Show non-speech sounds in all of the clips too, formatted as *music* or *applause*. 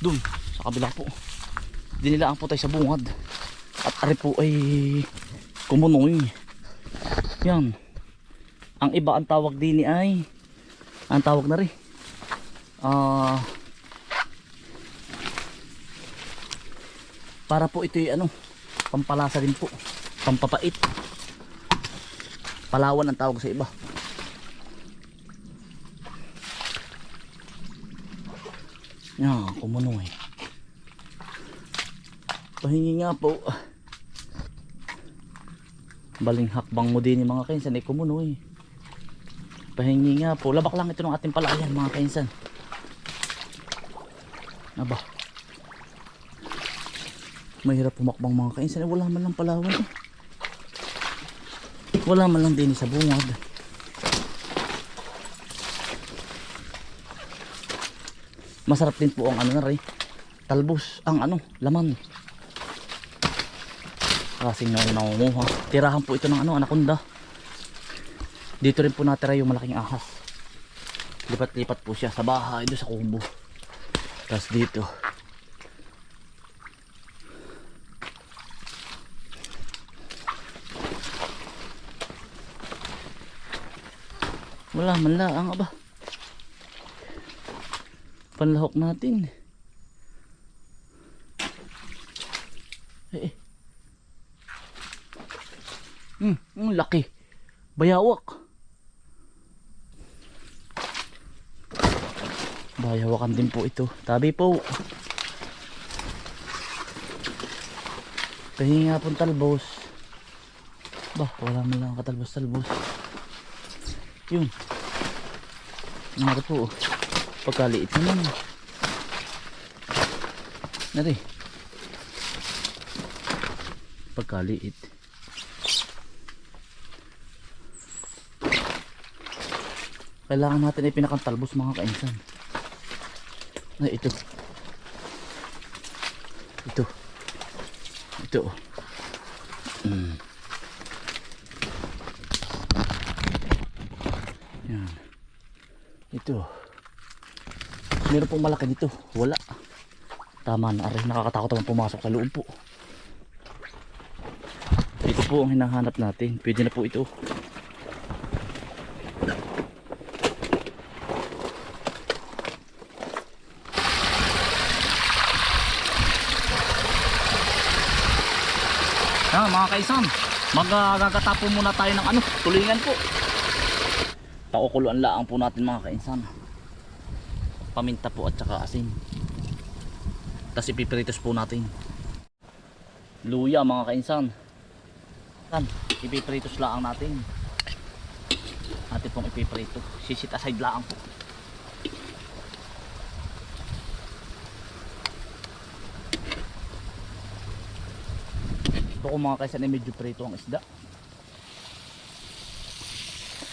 Doon, sa kabila po. Dinilaan po tayo sa bungad. At ari po ay kumunoy. Yan. Ang iba ang tawag din ay ang tawag na rin. Ah para po ito ay ano pampalasa din po pampapait palawan ang tawag sa iba yan kumuno eh. Pahingi nga po. Baling hakbang mo din mga kainsan eh kumuno eh. Pahingi nga po. Labak lang ito ng ating palayan mga kainsan. Aba. Mahirap pumakbang mga kainsan. Eh, wala man lang palawan eh. Wala man lang din sa bungad masarap din po ang ano na rin. Talbos ang ano laman. Kasing na nangunguha tirahan po ito ng ano anaconda. Dito rin po natira yung malaking ahas. Lipat lipat po siya sa bahay doon sa kubo. Tapos dito. Wala man lang aba. Panlahok natin. Eh. eh. Hmm, ang laki. Bayawak. Bayawakan din po ito. Tabi po. Pahinga pong talbos. Bah, wala man lang katalbos-talbos. Yun. Nari po. Oh. Pagkaliit naman. Nari. Pagkaliit. Kailangan natin ay pinakantalbos mga kainsan. Ay, ito. Ito. Ito. oh. Mm. Yan. Ito. Meron pong malaki dito. Wala. Tama na rin. Nakakatakot naman pumasok sa loob po. Ito po ang hinahanap natin. Pwede na po ito. Ah, mga kaisan, magagata po muna tayo ng ano, tulingan po. Pakukuluan laang po natin mga kainsan. Paminta po at saka asin. Tapos ipipritos po natin. Luya mga kainsan. Yan, ipipritos laang natin. Atin pong ipiprito. Sisit aside laang po. Ito ko mga kainsan ay medyo prito ang isda.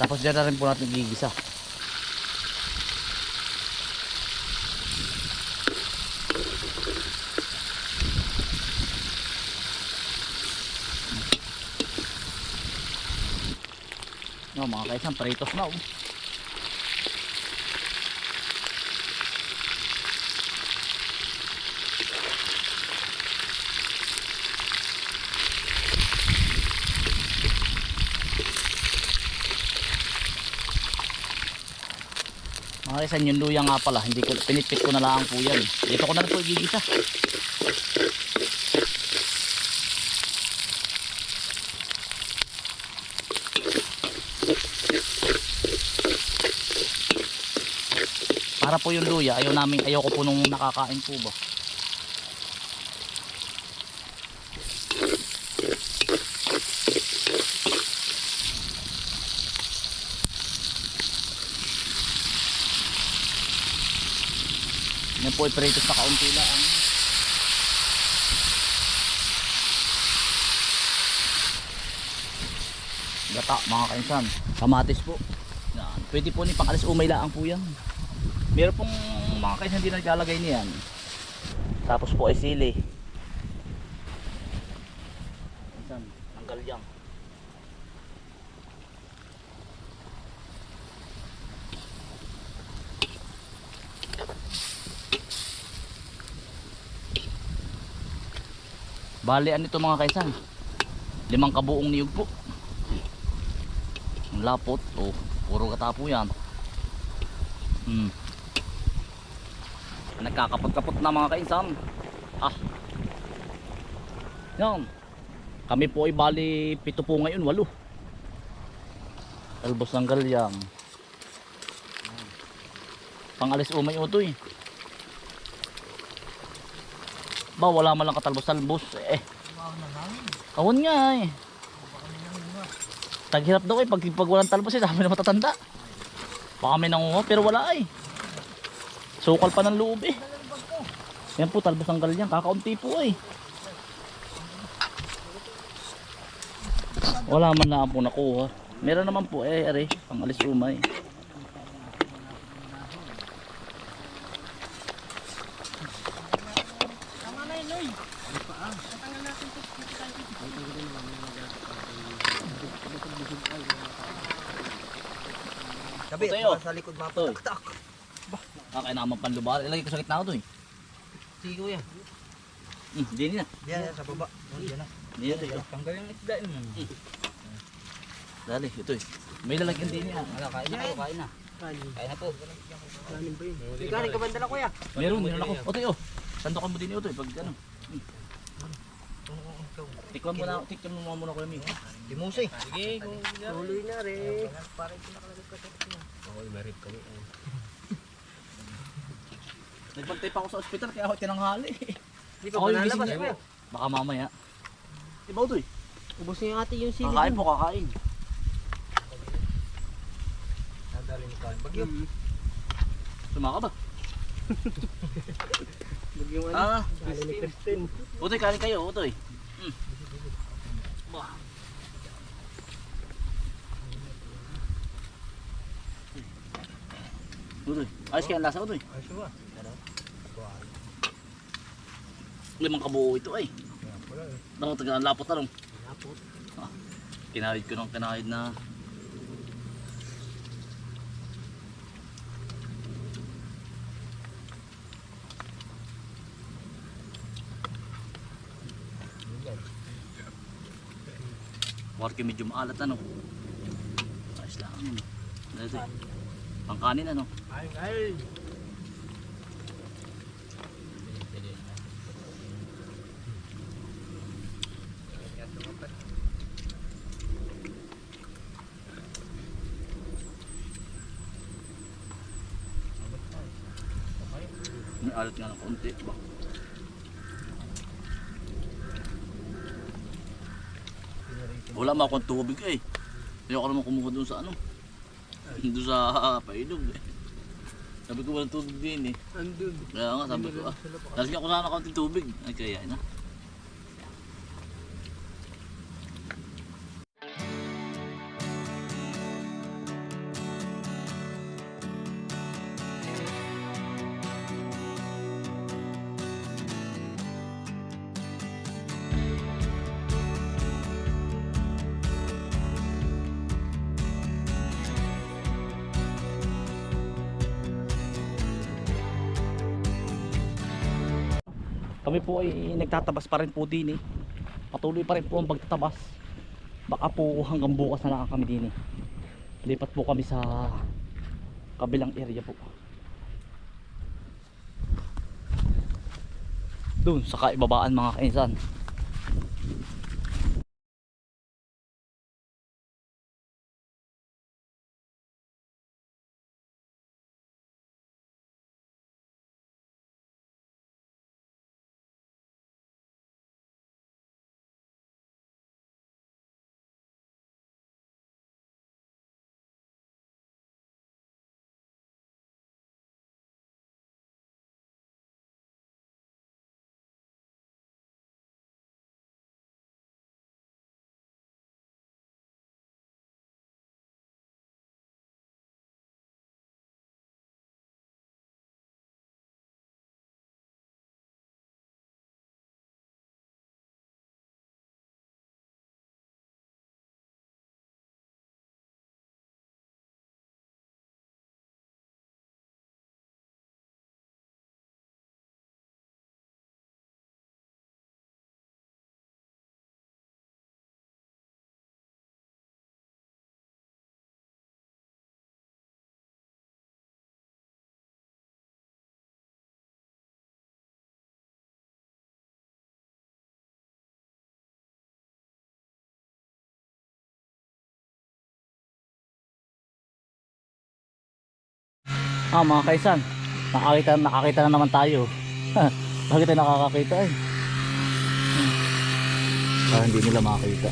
Tapos dyan na rin po natin gigisa. No, mga kaisan, peritos na oh. Mga kaisan, yung luya nga pala, hindi ko, pinitpit ko na lang po yan. Dito ko na rin po igigisa. Para po yung luya, ayaw namin, ayaw ko po nung nakakain po ba. Yan po ay peritos na kaunti lang. Gata mga kainsan. Kamatis po. Yan. Pwede po ni pangalis umay lang po yan meron pong mga kaisan din naglalagay niyan. Tapos po ay sili. Minsan ang galyang balian nito mga kaisan limang kabuong niyog po. Ang lapot. Oh puro katapo yan. Hmm. Nagkakapot-kapot na mga kaisan. Ah. Yan. Kami po ay bali pito po ngayon, walo. Talbos ng galyang. Pangalis umay utoy. Ba, wala man lang katalbos-talbos. Eh. Awan nga eh. Taghirap daw eh. Pag, pag walang talbos eh, sabi na matatanda. Baka may nangunga, pero wala eh. Sukal pa ng loob eh. Yan po, talbos ng galyang. Kakaunti po eh. Wala man lang po nakuha. Meron naman po eh, are, pang alis umay. Sabi, Tayo. baka sa likod mapatak-tak. Kakain naman panlubar. Ilagay ko sa gitna ko to eh. Sige kuya. Hmm, di na. Yan, yan, sa baba. Yan na. Di na ito. Tanggal yung isda yun. Dali, ito eh. May lalagyan din yan. Wala, kain na po, kain na. Kain na po. Kanin ba yun? May kanin ka ba dala kuya? Meron, meron ako. Otoy oh. Sandokan mo din ito eh. Pag ano. Hmm. Tikman mo na, tikman mo muna ko yung Limusi. Sige, tuloy na rin. Nagpantay pa ako sa ospital kaya ako tinanghali. Di Ako yung gising niya. Baka mamaya. Iba ito eh. Ubus yung ate yung sili. Kakain po, kakain. Nadali ni kain. Bagyo. Sumaka ba? *laughs* Bagyo ano? Ah, Kristen. utoy, kain kayo, utoy. Hmm. Bah. Utoy, ayos kaya ang lasa utoy. Ay, siya ba? Limang kabuo ito ay. Eh. Dapat taga lapot na lang. Lapot. Kinahid ko ng kinahid na. Porque medyo maalat ano. Ayos lang. Dito. Pangkanin ano. Ay, ay. May alat nga ng konti. Ba? Wala mo akong tubig eh. Hindi ako naman kumuha doon sa ano. Doon sa uh, pailog eh. Sabi ko walang tubig din eh. Andun. Kaya nga sabi ko ah. Lasing ako sana kaunting tubig. Ay kaya na. Kami po ay nagtatabas pa rin po din eh. Patuloy pa rin po ang pagtatabas. Baka po hanggang bukas na lang kami din eh. Lipat po kami sa kabilang area po. Doon sa kaibabaan mga kainsan. Ah, mga kaisan. Nakakita, nakakita na naman tayo. Bakit tayo nakakakita eh? Para hindi nila makakita.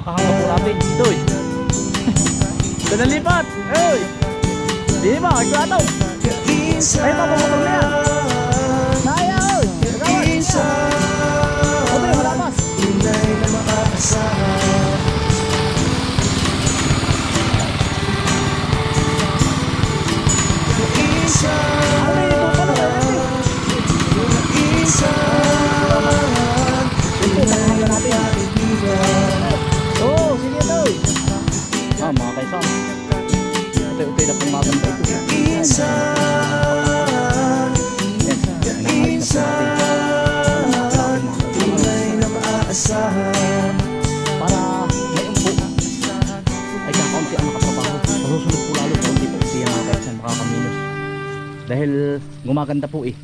Po natin. Doy. *laughs* Doon na lipat. Hey. Di ba? Aglato. Ay, papapatong na yan. Naya, oy. Nagawa. Obe, malapas. Yung Ah, mga kaisan. Uti-uti na pong maganda ito. Yan. Yan. Inaayos na natin. Para ngayon po ay kakaunti ang nakatrabaho. Masusunod po lalo kaunti po siya mga kaisan makakaminus. Dahil gumaganda po eh.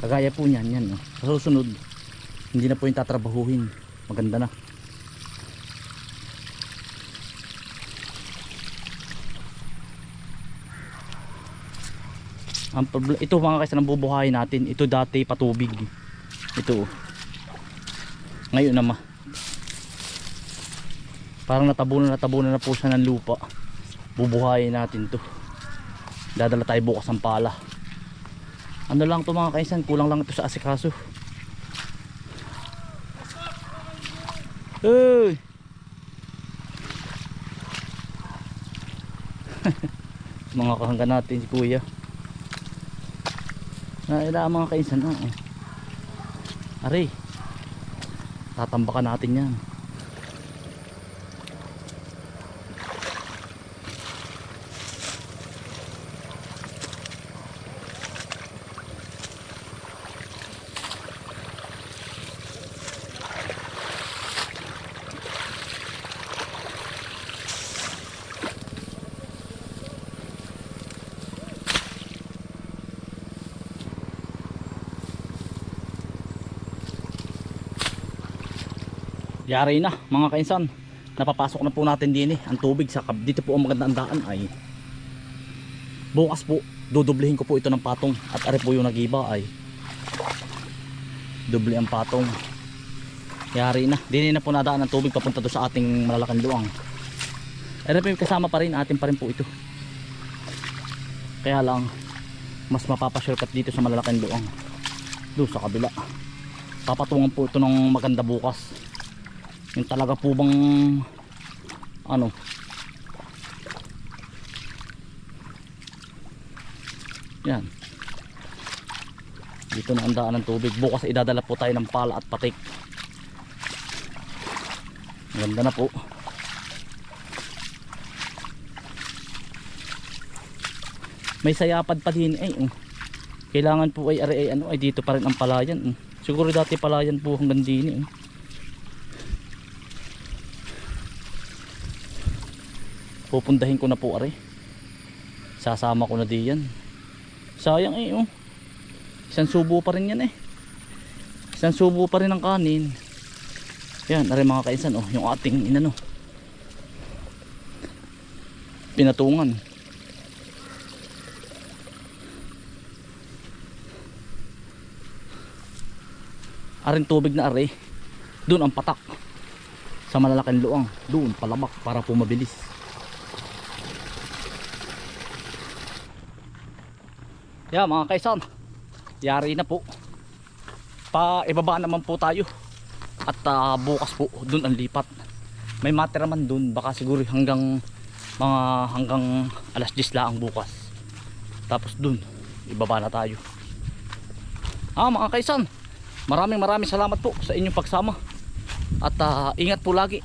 Kagaya po niyan, yan. Oh. Sa susunod, hindi na po yung tatrabahuhin. Maganda na. Ang problem, ito mga kaisan ang bubuhayin natin. Ito dati patubig. Ito. oh. Ngayon naman. Parang natabunan natabunan na po siya ng lupa. Bubuhayin natin to. Dadala tayo bukas ng pala. Ano lang to mga kaisan, kulang lang ito sa asikaso. Hey! *laughs* mga kahangga natin si kuya. Naila mga kaisan, oo. Aray. Tatambakan natin yan. Yari na mga kainsan. Napapasok na po natin din eh. Ang tubig sa kab. Dito po ang maganda ang daan ay. Bukas po, dudublihin ko po ito ng patong. At ari po yung nagiba ay. Dubli ang patong. Yari na. Dini na po nadaan ang tubig papunta to sa ating malalaking luang. Ari po kasama pa rin. Atin pa rin po ito. Kaya lang, mas mapapashortcut dito sa malalaking luang. Doon sa kabila. Papatungan po ito ng maganda bukas yung talaga po bang ano? Yan. Dito na ang daan ng tubig. Bukas idadala po tayo ng pala at patik. Ganda na po. May sayapad pa din eh oh. kailangan po ay, ay ano ay dito pa rin ang palayan oh. siguro dati palayan po hanggang din eh pupundahin ko na po are. Sasama ko na di yan. Sayang eh oh. Isang subo pa rin yan eh. Isang subo pa rin ang kanin. Yan are mga kainsan oh yung ating inano pinatungan. Aring tubig na are. Doon ang patak sa malalaking luang doon palabak para pumabilis yeah mga kaisan yari na po. Pa ibaba naman po tayo. At ah, bukas po doon ang lipat. May matira man doon baka siguro hanggang mga hanggang alas 10 lang bukas. Tapos doon ibaba na tayo. Ah mga kaisan maraming maraming salamat po sa inyong pagsama. At ah, ingat po lagi.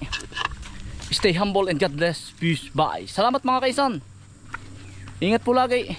Stay humble and God bless. Peace. Bye. Salamat mga kaisan. Ingat po lagi